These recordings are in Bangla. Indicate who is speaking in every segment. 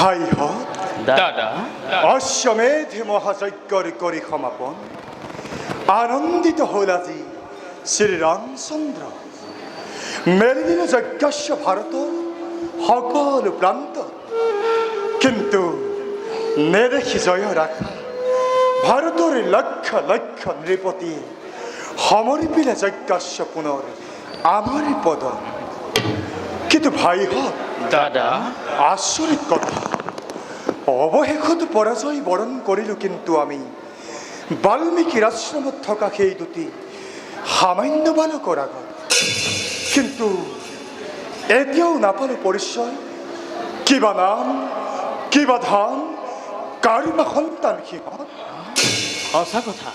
Speaker 1: ভাই হত
Speaker 2: দাদা।
Speaker 1: অশ্বমেধে মহাযজ্ঞর করি সমাপন। আনন্দিত হল আজি শ্রীরামচন্দ্র। মেলিদিন যজ্ঞস্য ভারত সকলো প্ৰান্ত কিন্তু নেদেখি জয় ৰাখা ভাৰতৰ লক্ষ লক্ষ নৃপতি সমৰ্পিলে যজ্ঞস্য পুনৰ আমাৰ পদ। কিন্তু ভাই হত
Speaker 2: দাদা।
Speaker 1: আচৰিত কথা। অৱশেষত পৰাজয় বৰণ কৰিলোঁ কিন্তু আমি। বাল্মীকিৰ আশ্ৰমত থকা সেই দুটি সামান্য বালকৰ আগত কিন্তু এতিয়াও নাপালোঁ পৰিচয় কিবা নাম কিবা ধাম কাৰোবা সন্তান সিহঁত
Speaker 2: সঁচা কথা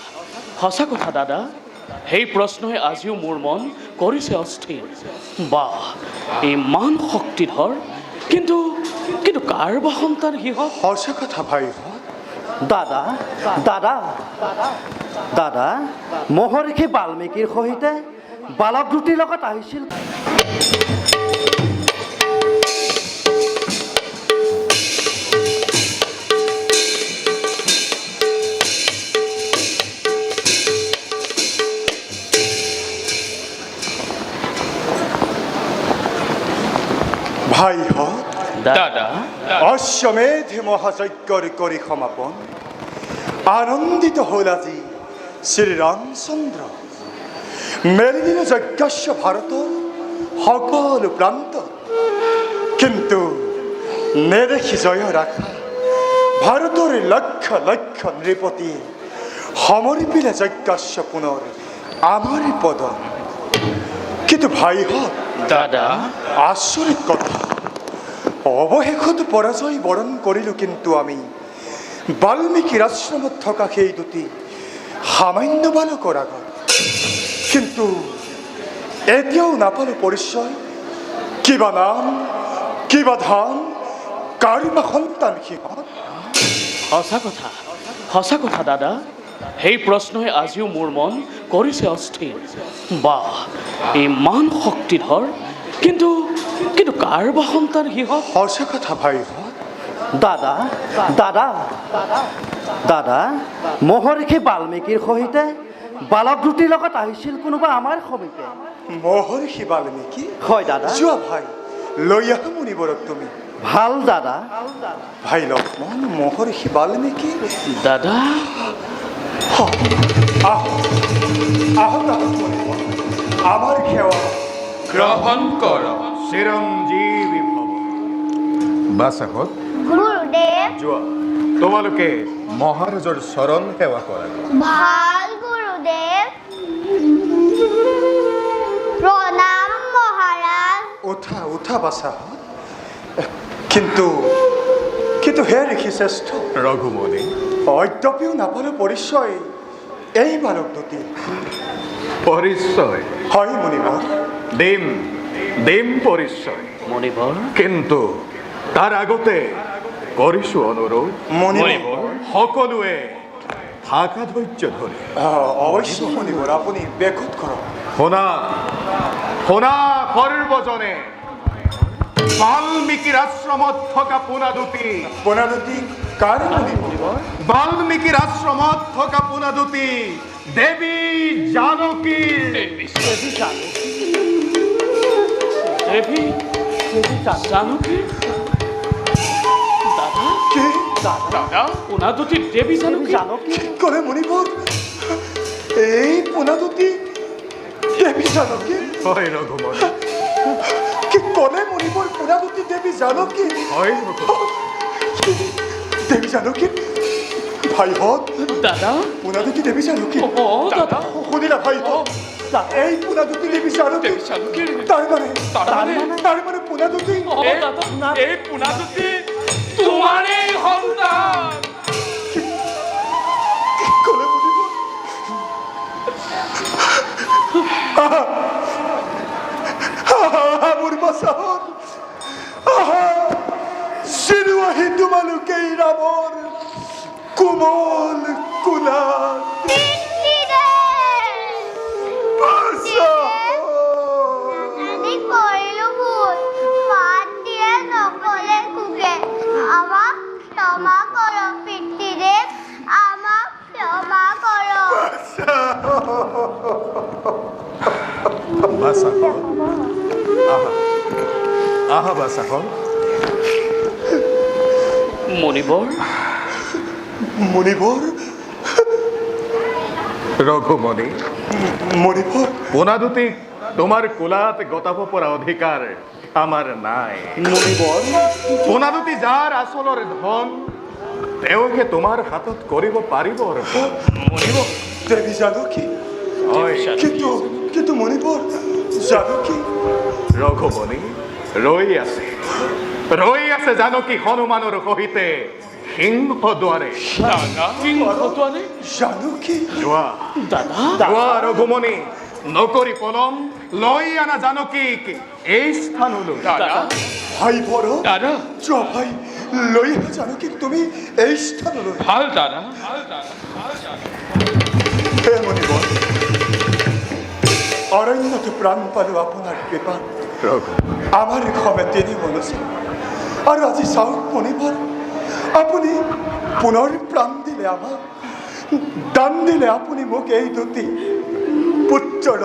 Speaker 2: সঁচা কথা দাদা। সেই প্ৰশ্নই আজিও মোৰ মন কৰিছে অস্থিৰ। বাহ ইমান শক্তিধৰ। কিন্তু কিন্তু কাৰ বা সন্তান সিহঁত?
Speaker 1: সঁচা কথা ভাই।
Speaker 3: দাদা দাদা দাদা মহৰ্ষি বাল্মীকিৰ সহিতে বালক দুটিৰ লগত আহিছিল।
Speaker 1: ভাইহঁত
Speaker 2: দাদা।
Speaker 1: অশ্বমেধে মহাযজ্ঞৰ কৰি সমাপন আনন্দিত হল আজি শ্ৰীৰামচন্দ্ৰ মেলিদিন যজ্ঞস্য ভাৰতৰ সকলো প্ৰান্ত কিন্তু নেদেখি জয় ৰাখা ভাৰতৰ লক্ষ লক্ষ নৃপতি সমৰ্পিলে যজ্ঞস্য পুনৰ আমাৰ পদ। কিন্তু ভাইহঁত
Speaker 2: দাদা।
Speaker 1: আচৰিত কথা অৱশেষত পৰাজয় বৰণ কৰিলোঁ কিন্তু আমি। বাল্মীকিৰ আশ্ৰমত থকা সেই দুটি? সামান্য বালকৰ আগত কিন্তু এতিয়াও নাপালোঁ পৰিচয় কিবা নাম, কিবা ধাম কাৰোবা সন্তান সিহঁত
Speaker 2: সঁচা কথা সঁচা কথা দাদা। সেই প্ৰশ্নই আজিও মোৰ মন কৰিছে অস্থিৰ। বা ইমান শক্তিধৰ। কিন্তু কিন্তু কাৰ বা সন্তান সিহঁত
Speaker 1: সঁচা কথা ভাইহঁত
Speaker 3: দাদা দাদা দাদা মহৰ্ষি বাল্মীকিৰ সহিতে বালক দুটিৰ লগত আহিছিল কোনোবা আমাৰ সমিতে
Speaker 1: মহৰ্ষি বাল্মীকি
Speaker 3: হয় দাদা
Speaker 1: যোৱা ভাই লৈ আহা মুনিবৰক তুমি
Speaker 3: ভালো দাদা
Speaker 1: ভাই লক্ষ্মণ মহৰ্ষি বাল্মীকি
Speaker 2: দাদা
Speaker 1: আহক আহক আমার সেৱা
Speaker 2: গ্ৰহণ
Speaker 4: চিৰঞ্জীৱী ভৱ বাছাহত
Speaker 5: গুৰুদেৱ
Speaker 4: যোৱা তোমালোকে মহাৰাজৰ চৰণ সেৱা কৰা।
Speaker 5: ভালো গুৰুদেৱ প্ৰণাম মহাৰাজ
Speaker 1: উঠা উঠা বাছা কিন্তু কিন্তু হে ঋষি শ্ৰেষ্ঠ
Speaker 4: ৰঘুমণি।
Speaker 1: অদ্যপিও নাপালো পৰিচয়। এই বালক দুটি।
Speaker 4: পৰিচয়।
Speaker 1: হয় মুনিবৰ
Speaker 4: দিম দিম পৰিচয়
Speaker 2: মণিবৰ
Speaker 4: কিন্তু তাৰ আগতে কৰিছো অনুৰোধ
Speaker 1: মুনিবৰ
Speaker 4: সকলোৱে থাকা ধৈৰ্য ধৰি
Speaker 1: অৱশ্য মুনিবৰ আপুনি বেকত কৰক
Speaker 4: শুনা শুনা সৰ্বজনে বাল্মীকিৰ আশ্ৰমত থকা পোনা দুটি
Speaker 1: পোনা দুটি কাৰ
Speaker 4: বাল্মীকিৰ আশ্ৰমত থকা পোনা দুটি দেৱী জানকীৰ
Speaker 2: দেৱী জানকী দাদা
Speaker 1: কি?
Speaker 2: দাদা পোনা দুটি দেৱী জানকী
Speaker 3: জানকী
Speaker 1: কি কৰে মুনিবৰ এই পোনা দুটি। দেৱী জানকী
Speaker 4: হয় ৰঘুমণি
Speaker 1: কি ক'লে মুনিবৰ পোনা দুটি দেৱী জানকী
Speaker 4: হয় ৰঘুমণি
Speaker 1: দেৱী জানকী ভাইহঁত
Speaker 2: দাদা
Speaker 1: পোনা দুটি দেৱী জানকী
Speaker 2: অ দাদা
Speaker 1: শুনিলা ভাইহঁত এই পোনা দুটি দেৱী জানকী
Speaker 2: দেৱী জানকীৰ
Speaker 1: তাৰ মানে
Speaker 2: তাৰ মানে?
Speaker 1: মানে পোনা দুটি?
Speaker 2: এই পোনা দুটি সন্তান
Speaker 1: মোৰ আহা। চিৰুৱাহি তোমালোকেই ৰামৰ কোমল
Speaker 4: বাসাখন আহা। আহা বাসাখন
Speaker 2: মণিবৰ
Speaker 1: মণিবর?
Speaker 4: রঘুমণি
Speaker 1: মণিবর?
Speaker 4: পোনাদুতি তোমার কোলাত গতাব পৰা অধিকাৰ আমাৰ নাই।
Speaker 3: মণিবৰ
Speaker 4: পোনাদুতি যাৰ আচলৰ ধন তেওঁহে তোমাৰ হাতত কৰিব পাৰিব
Speaker 2: মণিবৰ
Speaker 1: দেবী জানকী
Speaker 4: হয়
Speaker 1: কিন্তু কিন্তু মণিবর জানকী
Speaker 4: ৰঘুমণি ৰৈ আছে। ৰৈ আছে জানকী হনুমানৰ সহিতে সিংহ দুৱাৰে।
Speaker 2: দাদা সিংহটোৱানে
Speaker 1: জানকী
Speaker 4: যোৱা
Speaker 2: দাদা?
Speaker 4: যোৱা ৰঘুমণি নকৰি পলম লৈ আনা জানকীক এই স্থানলৈ।
Speaker 2: দাদা।
Speaker 1: ভাই বড়
Speaker 2: দাদা।
Speaker 1: চ ভাই লৈ আহা জানকীক তুমি এই স্থানলৈ।
Speaker 2: ভালো দাদা।
Speaker 1: হে মণিবর অরণ্যত প্রাণ পালো আপনার কৃপা। আমার ক্ষমে তিনি বলেছেন আর আজি চাওক মণিবর আপুনি পুনৰ প্ৰাণ দিলে আমাক দান দিলে আপুনি মোক এই দুটি পুত্ৰৰ